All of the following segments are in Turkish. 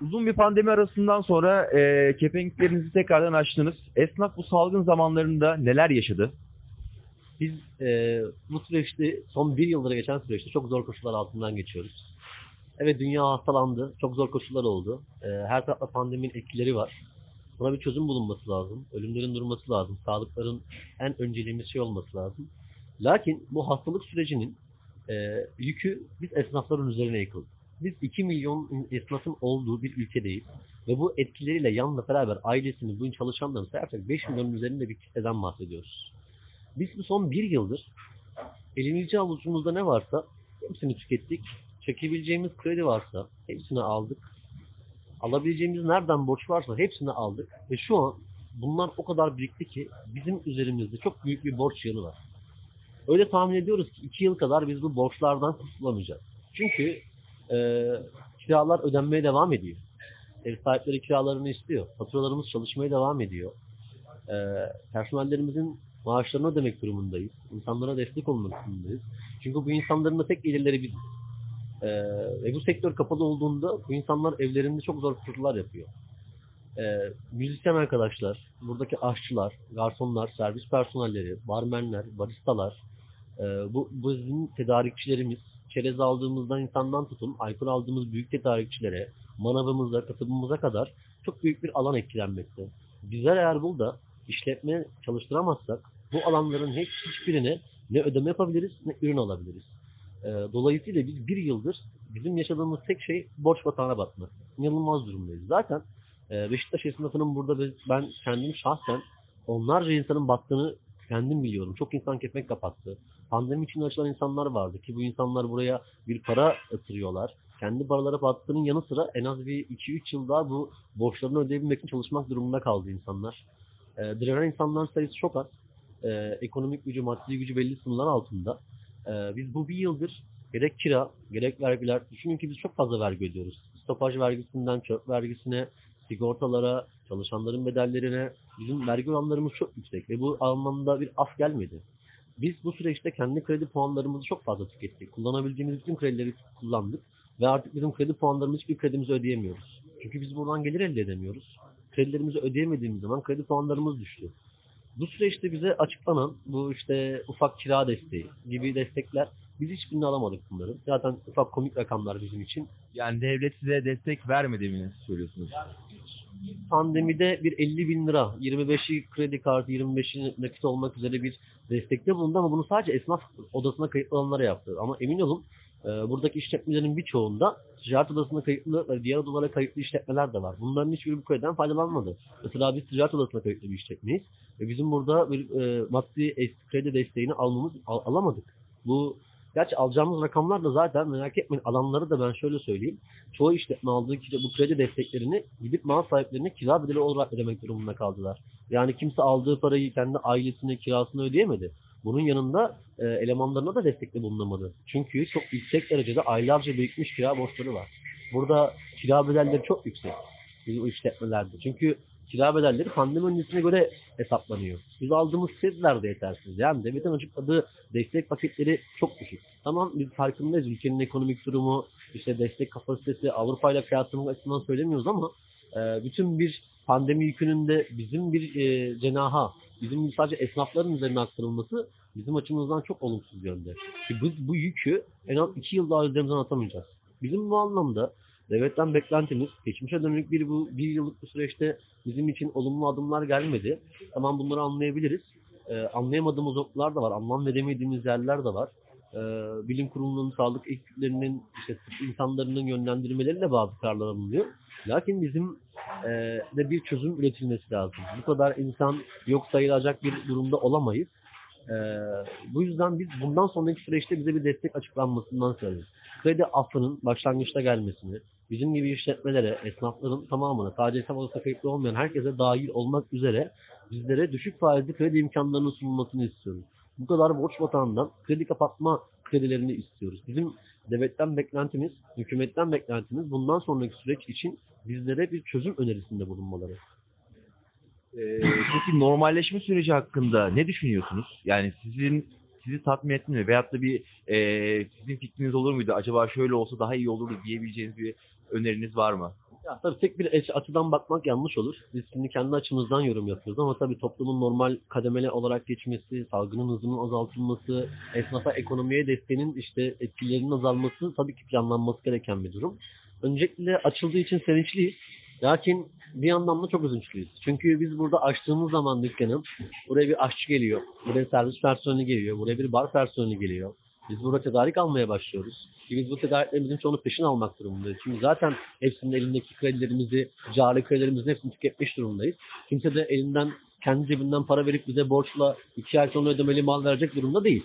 Uzun bir pandemi arasından sonra e, kepenklerinizi tekrardan açtınız. Esnaf bu salgın zamanlarında neler yaşadı? Biz e, bu süreçte son bir yıldır geçen süreçte çok zor koşullar altından geçiyoruz. Evet dünya hastalandı. Çok zor koşullar oldu. E, her tarafta pandeminin etkileri var. Buna bir çözüm bulunması lazım. Ölümlerin durması lazım. Sağlıkların en önceliğimiz şey olması lazım. Lakin bu hastalık sürecinin e, yükü biz esnafların üzerine yıkıldı. Biz 2 milyon esnafın olduğu bir ülkedeyiz. Ve bu etkileriyle yanla beraber ailesini, bunun çalışanlarını sayarsak 5 milyonun üzerinde bir kitleden bahsediyoruz. Biz bu son bir yıldır elimizde avucumuzda ne varsa hepsini tükettik. Çekebileceğimiz kredi varsa hepsini aldık. Alabileceğimiz nereden borç varsa hepsini aldık. Ve şu an bunlar o kadar birikti ki bizim üzerimizde çok büyük bir borç yanı var. Öyle tahmin ediyoruz ki 2 yıl kadar biz bu borçlardan kurtulamayacağız. Çünkü e, kiralar ödenmeye devam ediyor. Ev sahipleri kiralarını istiyor. Faturalarımız çalışmaya devam ediyor. E, personellerimizin maaşlarını ödemek durumundayız. İnsanlara destek olmak durumundayız. Çünkü bu insanların da tek gelirleri biz. Ee, ve bu sektör kapalı olduğunda bu insanlar evlerinde çok zor koşullar yapıyor. Ee, müzisyen arkadaşlar, buradaki aşçılar, garsonlar, servis personelleri, barmenler, baristalar, e, bu, bu bizim tedarikçilerimiz, çerez aldığımızdan insandan tutun, alkol aldığımız büyük tedarikçilere, manavımıza, kasabımıza kadar çok büyük bir alan etkilenmekte. Bizler eğer burada işletme çalıştıramazsak bu alanların hiç, hiçbirine ne ödeme yapabiliriz ne ürün alabiliriz. Ee, dolayısıyla biz bir yıldır bizim yaşadığımız tek şey borç batağına batmak. İnanılmaz durumdayız. Zaten e, Beşiktaş esnafının burada ben kendim şahsen onlarca insanın battığını kendim biliyorum. Çok insan kepenk kapattı. Pandemi için açılan insanlar vardı ki bu insanlar buraya bir para yatırıyorlar. Kendi paraları battığının yanı sıra en az bir 2-3 yıl daha bu borçlarını ödeyebilmek için çalışmak durumunda kaldı insanlar. E, direnen insanların sayısı çok az. E, ekonomik gücü, maddi gücü belli sınırlar altında. E, biz bu bir yıldır gerek kira, gerek vergiler, düşünün ki biz çok fazla vergi ödüyoruz. Stopaj vergisinden çöp vergisine, sigortalara, çalışanların bedellerine bizim vergi oranlarımız çok yüksek ve bu anlamda bir af gelmedi. Biz bu süreçte kendi kredi puanlarımızı çok fazla tükettik. Kullanabildiğimiz bütün kredileri kullandık ve artık bizim kredi puanlarımız hiçbir kredimizi ödeyemiyoruz. Çünkü biz buradan gelir elde edemiyoruz. Kredilerimizi ödeyemediğimiz zaman kredi puanlarımız düştü. Bu süreçte bize açıklanan bu işte ufak kira desteği gibi destekler biz hiçbirini alamadık bunların. Zaten ufak komik rakamlar bizim için. Yani devlet size destek vermedi mi söylüyorsunuz? Pandemide bir 50 bin lira, 25'i kredi kartı, 25'i nakit olmak üzere bir destekte bulundu ama bunu sadece esnaf odasına kayıtlı olanlara yaptı. Ama emin olun e, buradaki işletmelerin birçoğunda ticaret odasına kayıtlı diğer odalara kayıtlı işletmeler de var. Bunların hiçbiri bu krediden faydalanmadı. Mesela biz ticaret odasına kayıtlı bir işletmeyiz ve bizim burada bir e, maddi kredi desteğini almamız al- alamadık. Bu Gerçi alacağımız rakamlar da zaten merak etmeyin alanları da ben şöyle söyleyeyim. Çoğu işletme aldığı bu kredi desteklerini gidip mal sahiplerine kira bedeli olarak ödemek durumunda kaldılar. Yani kimse aldığı parayı kendi ailesine kirasını ödeyemedi. Bunun yanında e, elemanlarına da destekle bulunamadı. Çünkü çok yüksek derecede aylarca birikmiş kira borçları var. Burada kira bedelleri çok yüksek bu işletmelerde. Çünkü kira bedelleri pandemi öncesine göre hesaplanıyor. Biz aldığımız krediler de yetersiz. Yani devletin açıkladığı destek paketleri çok düşük. Tamam biz farkındayız ülkenin ekonomik durumu, işte destek kapasitesi Avrupa ile kıyaslamak açısından söylemiyoruz ama e, bütün bir pandemi yükünün de bizim bir e, cenaha, bizim sadece esnafların üzerine aktarılması bizim açımızdan çok olumsuz yönde. Biz bu yükü en az iki yıl daha üzerimizden atamayacağız. Bizim bu anlamda devletten beklentimiz geçmişe dönük bir bu bir yıllık bu süreçte bizim için olumlu adımlar gelmedi. Tamam bunları anlayabiliriz. Ee, anlayamadığımız noktalar da var. Anlam veremediğimiz yerler de var. Ee, bilim kurulunun, sağlık ekiplerinin, işte tıp insanlarının yönlendirmeleriyle bazı kararlar alınıyor. Lakin bizim e, de bir çözüm üretilmesi lazım. Bu kadar insan yok sayılacak bir durumda olamayız. Ee, bu yüzden biz bundan sonraki süreçte bize bir destek açıklanmasından söylüyoruz. Kredi affının başlangıçta gelmesini, bizim gibi işletmelere, esnafların tamamına, sadece hesap odasına kayıtlı olmayan herkese dahil olmak üzere bizlere düşük faizli kredi imkanlarının sunulmasını istiyoruz. Bu kadar borç batağından kredi kapatma kredilerini istiyoruz. Bizim devletten beklentimiz, hükümetten beklentimiz bundan sonraki süreç için bizlere bir çözüm önerisinde bulunmaları. Ee, peki normalleşme süreci hakkında ne düşünüyorsunuz? Yani sizin sizi tatmin etti mi? Veyahut da bir e, sizin fikriniz olur muydu? Acaba şöyle olsa daha iyi olurdu diyebileceğiniz bir öneriniz var mı? Ya tabii tek bir aç- açıdan bakmak yanlış olur. Biz şimdi kendi açımızdan yorum yapıyoruz ama tabii toplumun normal kademeli olarak geçmesi, salgının hızının azaltılması, esnafa ekonomiye desteğinin işte etkilerinin azalması tabii ki planlanması gereken bir durum. Öncelikle açıldığı için sevinçliyiz. Lakin bir yandan da çok üzünçlüyüz. Çünkü biz burada açtığımız zaman dükkanın buraya bir aşçı geliyor, buraya servis personeli geliyor, buraya bir bar personeli geliyor. Biz burada tedarik almaya başlıyoruz. Ki biz bu tedariklerimizin çoğunu peşin almak durumundayız. Çünkü zaten hepsinin elindeki kredilerimizi, cari kredilerimizin hepsini tüketmiş durumdayız. Kimse de elinden kendi cebinden para verip bize borçla iki ay sonra ödemeli mal verecek durumda değil.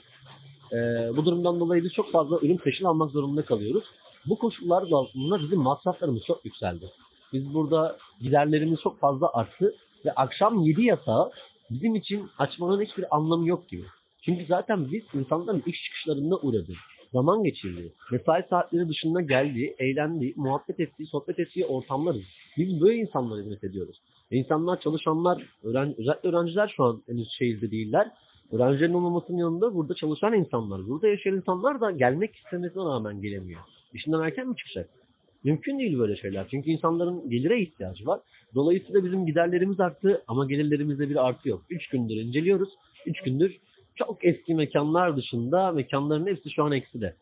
Ee, bu durumdan dolayı biz çok fazla ürün peşin almak zorunda kalıyoruz. Bu koşullar altında bizim masraflarımız çok yükseldi. Biz burada giderlerimiz çok fazla arttı ve akşam 7 yatağı bizim için açmanın hiçbir anlamı yok gibi. Çünkü zaten biz insanların iş çıkışlarında uğradı. Zaman geçirdi. Mesai saatleri dışında geldiği, eğlendiği, muhabbet ettiği, sohbet ettiği ortamlarız. Biz böyle insanlara hizmet ediyoruz. Ve İnsanlar, çalışanlar, öğren özellikle öğrenciler şu an henüz şehirde değiller. Öğrencilerin olmamasının yanında burada çalışan insanlar, burada yaşayan insanlar da gelmek istemesine rağmen gelemiyor. İşinden erken mi çıkacak? Mümkün değil böyle şeyler. Çünkü insanların gelire ihtiyacı var. Dolayısıyla bizim giderlerimiz arttı ama gelirlerimizde bir artı yok. Üç gündür inceliyoruz. Üç gündür çok eski mekanlar dışında mekanların hepsi şu an eksi de.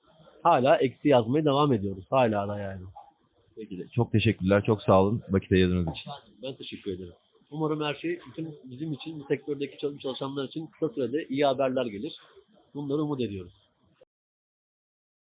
Hala eksi yazmaya devam ediyoruz. Hala da yani. Peki de çok teşekkürler. Çok sağ olun vakit ayırdığınız için. Ben teşekkür ederim. Umarım her şey bütün bizim için, bu sektördeki çalış- çalışanlar için kısa sürede iyi haberler gelir. Bunları umut ediyoruz.